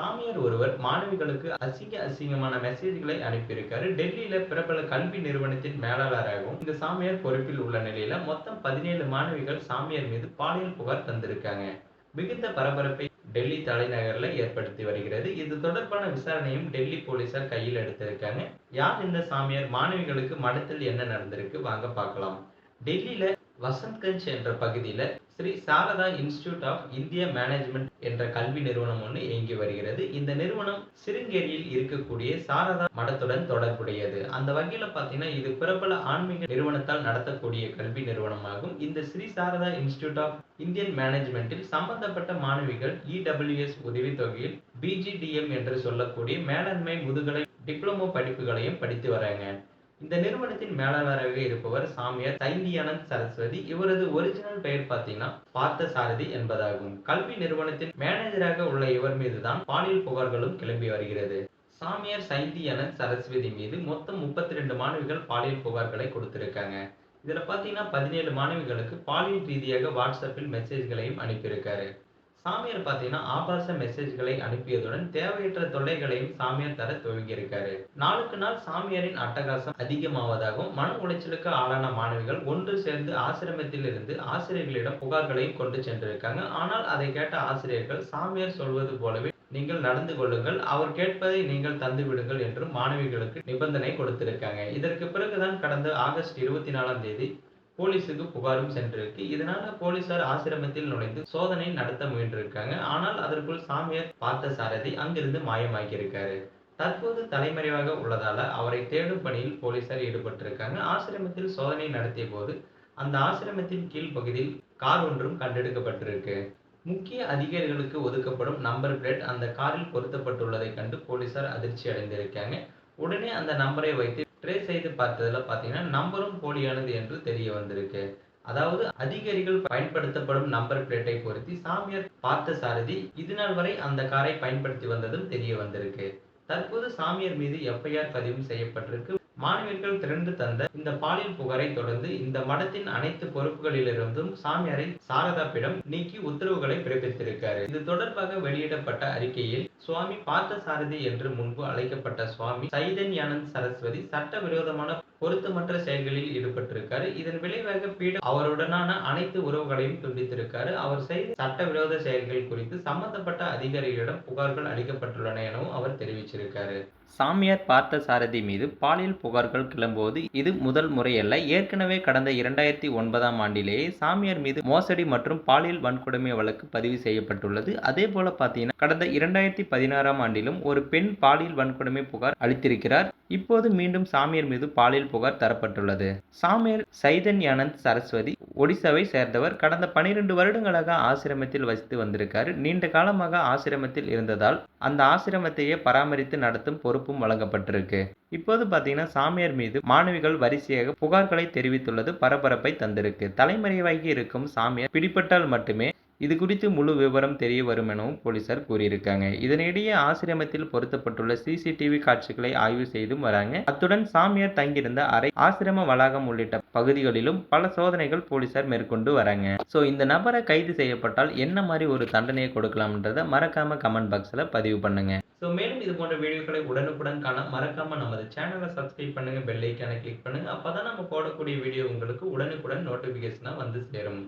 சாமியார் ஒருவர் மாணவிகளுக்கு அசிங்க அசிங்கமான மெசேஜ்களை அனுப்பியிருக்காரு. டெல்லியில பிரபல கல்வி நிறுவனத்தின் மேலாளராகவும் இந்த சாமியார் பொறுப்பில் உள்ள நிலையில மொத்தம் பதினேழு மாணவிகள் சாமியார் மீது பாலியல் புகார் தந்திருக்காங்க. மிகுந்த பரபரப்பை டெல்லி தலைநகர்ல ஏற்படுத்தி வருகிறது. இது தொடர்பான விசாரணையும் டெல்லி போலீசார் கையில் எடுத்திருக்காங்க. யார் இந்த சாமியார்? மாணவிகளுக்கு மடத்தில் என்ன நடந்திருக்கு? வாங்க பார்க்கலாம். டெல்லியில வசந்த்கஞ்ச் என்ற பகுதியில் ஸ்ரீ சாரதா இன்ஸ்டியூட் ஆஃப் இந்திய மேனேஜ்மெண்ட் என்ற கல்வி நிறுவனம் ஒன்று இயங்கி வருகிறது. இந்த நிறுவனம் சிருங்கேரியில் இருக்கக்கூடிய சாரதா மடத்துடன் தொடர்புடையது. அந்த வகையில் பார்த்தீங்கன்னா இது பிரபல ஆன்மீக நிறுவனத்தால் நடத்தக்கூடிய கல்வி நிறுவனமாகும். இந்த Shri Sharada institute of Indian மேனேஜ்மெண்ட்டில் சம்பந்தப்பட்ட மாணவிகள் இடபிள்யூஎஸ் உதவித்தொகையில் பிஜிடிஎம் என்று சொல்லக்கூடிய மேலாண்மை முதுகலை டிப்ளமோ படிப்புகளையும் படித்து வராங்க. இந்த நிறுவனத்தின் மேலாளராக இருப்பவர் சாமியார் சைந்தியானந்த் சரஸ்வதி. இவரது ஒரிஜினல் பெயர் பார்த்தீங்கன்னா பார்த்த சாரதி என்பதாகும். கல்வி நிறுவனத்தின் மேனேஜராக உள்ள இவர் மீதுதான் பாலியல் புகார்களும் கிளம்பி வருகிறது. சாமியார் சைந்தியானந்த் சரஸ்வதி மீது மொத்தம் முப்பத்தி ரெண்டு மாணவிகள் பாலியல் புகார்களை கொடுத்திருக்காங்க. இதுல பாத்தீங்கன்னா பதினேழு மாணவிகளுக்கு பாலியல் ரீதியாக வாட்ஸ்அப்பில் மெசேஜ்களையும் அனுப்பியிருக்காரு. சாமியார் பார்த்தீங்கன்னா ஆபாச மெசேஜ்களை அனுப்பியதுடன் தேவையற்ற தொல்லைகளையும் சாமியார் தர துவங்கியிருக்காரு நாளுக்கு நாள் சாமியாரின் அட்டகாசம் அதிகமாவதாகவும் மன உளைச்சலுக்கு ஆளான மாணவிகள் ஒன்று சேர்ந்து ஆசிரமத்தில் இருந்து ஆசிரியர்களிடம் புகார்களையும் கொண்டு சென்றிருக்காங்க. ஆனால் அதை கேட்ட ஆசிரியர்கள் சாமியார் சொல்வது போலவே நீங்கள் நடந்து கொள்ளுங்கள் அவர் கேட்பதை நீங்கள் தந்து விடுங்கள் என்று மாணவிகளுக்கு நிபந்தனை கொடுத்திருக்காங்க. இதற்கு பிறகுதான் கடந்த ஆகஸ்ட் இருபத்தி நாலாம் தேதி போலீஸுக்கு புகாரும் சென்றிருக்கு. இதனால போலீசார் ஆசிரமத்தில் நுழைந்து சோதனை நடத்த முயன்றிருக்காங்க. ஆனால் அதற்குள் சாமியார் பார்த்த சாரதி அங்கிருந்து மாயமாக்கியிருக்காரு தற்போது தலைமறைவாக உள்ளதால அவரை தேடும் பணியில் போலீசார் ஈடுபட்டிருக்காங்க. ஆசிரமத்தில் சோதனை நடத்திய போது அந்த ஆசிரமத்தின் கீழ் பகுதியில் கார் ஒன்றும் கண்டெடுக்கப்பட்டிருக்கு. முக்கிய அதிகாரிகளுக்கு ஒதுக்கப்படும் நம்பர் பிளேட் அந்த காரில் பொருத்தப்பட்டுள்ளதை கண்டு போலீசார் அதிர்ச்சி அடைந்திருக்காங்க. உடனே அந்த நம்பரை வைத்து செய்து பார்த்ததுல பார்த்தீங்கன்னா நம்பரும் போலியானது என்று தெரிய வந்திருக்கு. அதாவது அதிகாரிகள் பயன்படுத்தப்படும் நம்பர் பிளேட்டை பொருத்தி சாமியார் பார்த்த சாரதி இதுநாள் வரை அந்த காரை பயன்படுத்தி வந்ததும் தெரிய வந்திருக்கு. தற்போது சாமியார் மீது எஃப்ஐஆர் பதிவு செய்யப்பட்டிருக்கு. மாணவியர்கள் திரண்டு தந்த இந்த பாலியல் புகாரை தொடர்ந்து இந்த மடத்தின் அனைத்து பொறுப்புகளிலிருந்தும் சாமியாரை சாரதாப்பிடம் நீக்கி உத்தரவுகளை பிறப்பித்திருக்காரு. இது தொடர்பாக வெளியிடப்பட்ட அறிக்கையில் சுவாமி பார்த்த சாரதி என்று முன்பு அழைக்கப்பட்ட சுவாமி சைதன்யானந்த் சரஸ்வதி சட்டவிரோதமான பொருத்தமற்ற செயல்களில் ஈடுபட்டிருக்காரு. இதன் விளைவாக பீடம் அவருடனான அனைத்து உறவுகளையும் துண்டித்திருக்காரு. அவர் செய்த சட்டவிரோத செயல்கள் குறித்து சம்பந்தப்பட்ட அதிகாரிகளிடம் புகார்கள் அளிக்கப்பட்டுள்ளன எனவும் அவர் தெரிவிச்சிருக்காரு. சாமியார் பார்த்த சாரதி மீது பாலியல் புகார்கள் கிளம்புவது இது முதல் முறையல்ல. ஏற்கனவே கடந்த இரண்டாயிரத்தி ஒன்பதாம் ஆண்டிலேயே சாமியார் மீது மோசடி மற்றும் பாலியல் வன்கொடுமை வழக்கு பதிவு செய்யப்பட்டுள்ளது. அதே போல பார்த்தீங்கன்னா கடந்த இரண்டாயிரத்தி பதினாறாம் ஆண்டிலும் ஒரு பெண் பாலியல் வன்கொடுமை புகார் அளித்திருக்கிறார். இப்போது மீண்டும் சாமியார் மீது பாலியல் புகார் தரப்பட்டுள்ளது. சாமியார் சைதன்யானந்த் சரஸ்வதி ஒடிசாவை சேர்ந்தவர். கடந்த பனிரெண்டு வருடங்களாக ஆசிரமத்தில் வசித்து வந்திருக்கார். நீண்ட காலமாக ஆசிரமத்தில் இருந்ததால் அந்த ஆசிரமத்தையே பராமரித்து நடத்தும் பொறுப்பும் வழங்கப்பட்டிருக்கு. இப்போது பார்த்தீங்கன்னா சாமியார் மீது மாணவிகள் வரிசையாக புகார்களை தெரிவித்துள்ளது பரபரப்பை தந்திருக்கு. தலைமறைவாகி இருக்கும் சாமியார் பிடிபட்டால் மட்டுமே இது குறித்து முழு விவரம் தெரிய வரும் எனவும் போலீசார் கூறியிருக்காங்க. இதனிடையே ஆசிரமத்தில் பொருத்தப்பட்டுள்ள சிசிடிவி காட்சிகளை ஆய்வு செய்தும் வராங்க. அத்துடன் சாமியார் தங்கியிருந்த அறை ஆசிரம வளாகம் உள்ளிட்ட பகுதிகளிலும் பல சோதனைகள் போலீசார் மேற்கொண்டு வராங்க. ஸோ இந்த நபரை கைது செய்யப்பட்டால் என்ன மாதிரி ஒரு தண்டனையை கொடுக்கலாம்ன்றதை மறக்காம கமெண்ட் பாக்ஸில் பதிவு பண்ணுங்க. ஸோ மேலும் இது போன்ற வீடியோக்களை உடனுக்குடன் காண மறக்காம நமது சேனலை சப்ஸ்கிரைப் பண்ணுங்க பெல் ஐக்கானை கிளிக் பண்ணுங்க. அப்பதான் நம்ம போடக்கூடிய வீடியோ உங்களுக்கு உடனுக்குடன் நோட்டிபிகேஷனாக வந்து சேரும்.